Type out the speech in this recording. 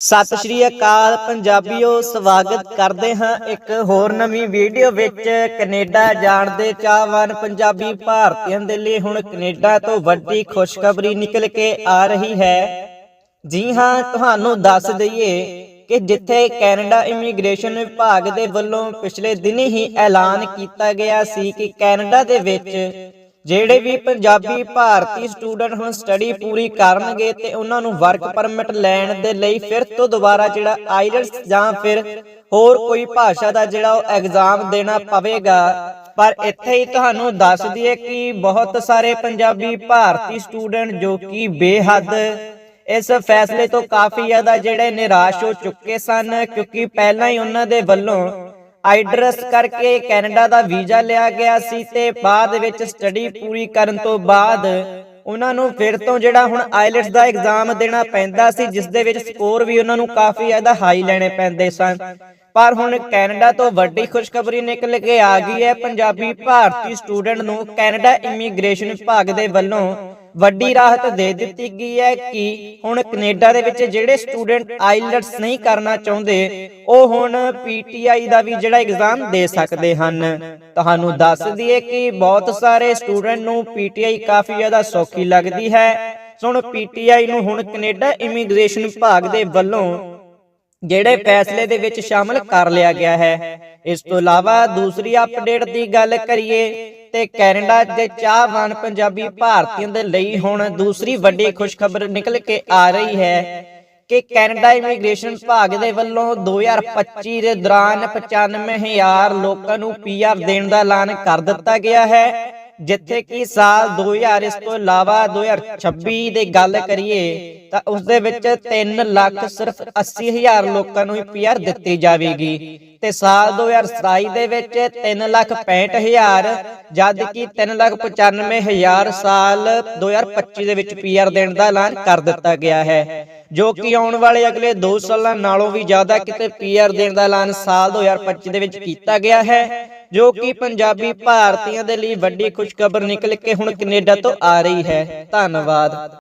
ਸਤਿ ਸ਼੍ਰੀ ਅਕਾਲ ਪੰਜਾਬੀਓ, ਸਵਾਗਤ ਕਰਦੇ ਹਾਂ ਇੱਕ ਹੋਰ ਨਵੀਂ ਵੀਡੀਓ ਵਿੱਚ। ਕੈਨੇਡਾ ਜਾਣ ਦੇ ਚਾਹਵਾਨ ਪੰਜਾਬੀ ਭਾਰਤੀਆਂ ਦੇ ਲਈ ਹੁਣ ਕੈਨੇਡਾ ਤੋਂ ਵੱਡੀ ਖੁਸ਼ਖਬਰੀ ਨਿਕਲ ਕੇ ਆ ਰਹੀ ਹੈ। ਜੀ ਹਾਂ, ਤੁਹਾਨੂੰ ਦੱਸ ਦਈਏ ਕਿ ਜਿੱਥੇ ਕੈਨੇਡਾ ਇਮੀਗ੍ਰੇਸ਼ਨ ਵਿਭਾਗ ਦੇ ਵੱਲੋਂ ਪਿਛਲੇ ਦਿਨੀ ਹੀ ਐਲਾਨ ਕੀਤਾ ਗਿਆ ਸੀ ਕਿ ਕੈਨੇਡਾ ਦੇ ਵਿੱਚ ਜਿਹੜੇ ਵੀ ਪੰਜਾਬੀ ਭਾਰਤੀ ਸਟੂਡੈਂਟ ਹੁਣ ਸਟੱਡੀ ਪੂਰੀ ਕਰਨਗੇ ਤੇ ਉਹਨਾਂ ਨੂੰ ਵਰਕ ਪਰਮਿਟ ਲੈਣ ਦੇ ਲਈ ਫਿਰ ਤੋਂ ਦੁਬਾਰਾ ਜਿਹੜਾ ਆਈਲਟਸ ਜਾਂ ਫਿਰ ਹੋਰ ਕੋਈ ਭਾਸ਼ਾ ਦਾ ਜਿਹੜਾ ਉਹ ਐਗਜ਼ਾਮ ਦੇਣਾ ਪਵੇਗਾ। ਪਰ ਇੱਥੇ ਹੀ ਤੁਹਾਨੂੰ ਦੱਸ ਦਈਏ ਕਿ ਬਹੁਤ ਸਾਰੇ ਪੰਜਾਬੀ ਭਾਰਤੀ ਸਟੂਡੈਂਟ ਜੋ ਕਿ ਬੇਹੱਦ ਇਸ ਫੈਸਲੇ ਤੋਂ ਕਾਫੀ ਜ਼ਿਆਦਾ ਜਿਹੜੇ ਨਿਰਾਸ਼ ਹੋ ਚੁੱਕੇ ਸਨ, ਕਿਉਂਕਿ ਪਹਿਲਾਂ ਹੀ ਉਹਨਾਂ ਦੇ ਵੱਲੋਂ ਆਈਡਰਸ ਕਰਕੇ ਕੈਨੇਡਾ ਦਾ ਵੀਜ਼ਾ ਲਿਆ ਗਿਆ ਸੀ ਤੇ ਬਾਅਦ ਵਿੱਚ ਸਟੱਡੀ ਪੂਰੀ ਕਰਨ ਤੋਂ ਬਾਅਦ ਉਹਨਾਂ ਨੂੰ ਫਿਰ ਤੋਂ ਜਿਹੜਾ ਹੁਣ ਆਈਲਟਸ ਦਾ ਐਗਜ਼ਾਮ ਦੇਣਾ ਪੈਂਦਾ ਸੀ, ਜਿਸ ਦੇ ਵਿੱਚ ਸਕੋਰ ਵੀ ਉਹਨਾਂ ਨੂੰ ਕਾਫੀ ਜ਼ਿਆਦਾ ਹਾਈ ਲੈਣੇ ਪੈਂਦੇ ਸਨ। ਪਰ ਹੁਣ ਕੈਨੇਡਾ ਤੋਂ ਵੱਡੀ ਖੁਸ਼ਖਬਰੀ ਨਿਕਲ ਕੇ ਆ ਗਈ ਹੈ। ਪੰਜਾਬੀ ਭਾਰਤੀ ਸਟੂਡੈਂਟ ਨੂੰ ਕੈਨੇਡਾ ਇਮੀਗ੍ਰੇਸ਼ਨ ਵਿਭਾਗ ਦੇ ਵੱਲੋਂ ਵੱਡੀ ਰਾਹਤ ਦੇ ਦਿੱਤੀ ਗਈ ਹੈ ਕਿ ਹੁਣ ਕੈਨੇਡਾ ਦੇ ਵਿੱਚ ਜਿਹੜੇ ਸਟੂਡੈਂਟ ਆਈਲਟਸ ਨਹੀਂ ਕਰਨਾ ਚਾਹੁੰਦੇ, ਉਹ ਹੁਣ ਪੀਟੀਆਈ ਦਾ ਵੀ ਜਿਹੜਾ ਐਗਜ਼ਾਮ ਦੇ ਸਕਦੇ ਹਨ। ਤੁਹਾਨੂੰ ਦੱਸ ਦਈਏ ਕਿ ਬਹੁਤ ਸਾਰੇ ਸਟੂਡੈਂਟ ਨੂੰ ਪੀਟੀਆਈ ਕਾਫੀ ਜ਼ਿਆਦਾ ਸੌਖੀ ਲੱਗਦੀ ਹੈ। ਸੁਣ, ਪੀਟੀਆਈ ਨੂੰ ਹੁਣ ਕੈਨੇਡਾ ਇਮੀਗ੍ਰੇਸ਼ਨ ਵਿਭਾਗ ਦੇ ਵੱਲੋਂ ਜਿਹੜੇ ਫੈਸਲੇ ਦੇ ਵਿੱਚ ਸ਼ਾਮਲ ਕਰ ਲਿਆ ਗਿਆ ਹੈ। ਇਸ ਤੋਂ ਇਲਾਵਾ ਦੂਸਰੀ ਅਪਡੇਟ ਦੀ ਗੱਲ ਕਰੀਏ ਤੇ ਕੈਨੇਡਾ ਦੇ ਚਾਹਵਾਨ ਪੰਜਾਬੀ ਭਾਰਤੀਆਂ ਦੇ ਲਈ ਹੁਣ ਦੂਸਰੀ ਵੱਡੀ ਖੁਸ਼ਖਬਰ ਨਿਕਲ ਕੇ ਆ ਰਹੀ ਹੈ ਕਿ ਕੈਨੇਡਾ ਇਮੀਗ੍ਰੇਸ਼ਨ ਵਿਭਾਗ ਦੇ ਵੱਲੋਂ 2025 ਦੇ ਦੌਰਾਨ 95000 ਲੋਕਾਂ ਨੂੰ ਪੀਆਰ ਦੇਣ ਦਾ ਐਲਾਨ ਕਰ ਦਿੱਤਾ ਗਿਆ ਹੈ, ਜਿੱਥੇ ਕਿ ਸਾਲ 2000 ਇਸ ਤੋਂ ਇਲਾਵਾ 2026 ਦੀ ਗੱਲ ਕਰੀਏ ਤਾਂ ਉਸ ਦੇ ਵਿੱਚ 3 ਲੱਖ ਸਿਰਫ 80000 ਲੋਕਾਂ ਨੂੰ ਹੀ ਪੀਆਰ ਦਿੱਤੀ ਜਾਵੇਗੀ। ਤੇ ਸਾਲ 2027 ਦੇ ਵਿੱਚ 3 ਲੱਖ 65000 ਜਦ ਕਿ 3 ਲੱਖ 95000 ਸਾਲ 2025 ਦੇ ਵਿੱਚ ਪੀਆਰ ਦੇਣ ਦਾ ਐਲਾਨ ਕਰ ਦਿੱਤਾ ਗਿਆ ਹੈ ਜੋ ਕਿ ਆਉਣ ਵਾਲੇ ਅਗਲੇ 2 ਸਾਲਾਂ ਨਾਲੋਂ ਵੀ ਜ਼ਿਆਦਾ ਕਿਤੇ ਪੀਆਰ ਦੇਣ ਦਾ ਐਲਾਨ ਸਾਲ 2025 ਦੇ ਵਿੱਚ ਕੀਤਾ ਗਿਆ ਹੈ ਜੋ ਕਿ ਪੰਜਾਬੀ ਭਾਰਤੀਆਂ ਦੇ ਲਈ ਵੱਡੀ ਖੁਸ਼ਖਬਰ ਨਿਕਲ ਕੇ ਹੁਣ ਕੈਨੇਡਾ ਤੋਂ ਆ ਰਹੀ ਹੈ। ਧੰਨਵਾਦ।